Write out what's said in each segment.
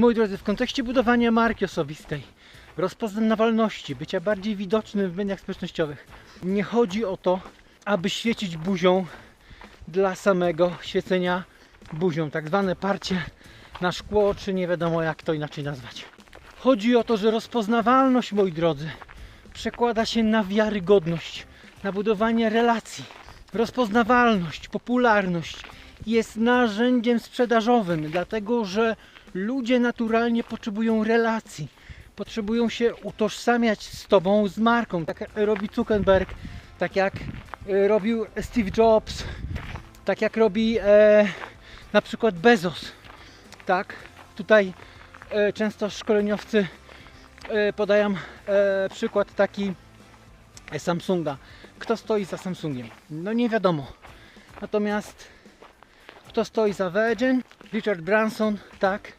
Moi drodzy, w kontekście budowania marki osobistej, rozpoznawalności, bycia bardziej widocznym w mediach społecznościowych, nie chodzi o to, aby świecić buzią dla samego świecenia buzią, tak zwane parcie na szkło, czy nie wiadomo jak to inaczej nazwać. Chodzi o to, że rozpoznawalność, moi drodzy, przekłada się na wiarygodność, na budowanie relacji. Rozpoznawalność, popularność jest narzędziem sprzedażowym, dlatego że ludzie naturalnie potrzebują relacji. Potrzebują się utożsamiać z tobą, z marką, tak jak robi Zuckerberg, tak jak e, robił Steve Jobs, tak jak robi e, na przykład Bezos. Tak, tutaj e, często szkoleniowcy e, podają e, przykład taki Samsunga. Kto stoi za Samsungiem? No nie wiadomo. Natomiast kto stoi za Virgin? Richard Branson, tak.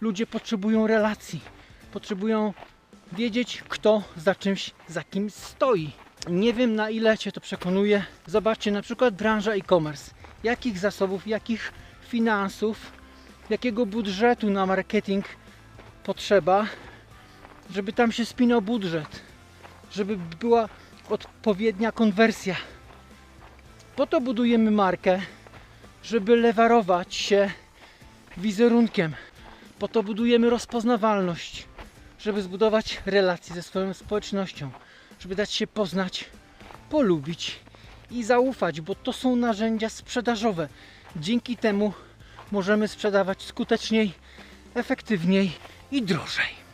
Ludzie potrzebują relacji. Potrzebują wiedzieć, kto za czymś, za kim stoi. Nie wiem na ile Cię to przekonuje. Zobaczcie na przykład branża e-commerce. Jakich zasobów, jakich finansów, jakiego budżetu na marketing potrzeba, żeby tam się spinał budżet, żeby była odpowiednia konwersja. Po to budujemy markę, żeby lewarować się wizerunkiem. Po to budujemy rozpoznawalność, żeby zbudować relacje ze swoją społecznością, żeby dać się poznać, polubić i zaufać, bo to są narzędzia sprzedażowe. Dzięki temu możemy sprzedawać skuteczniej, efektywniej i drożej.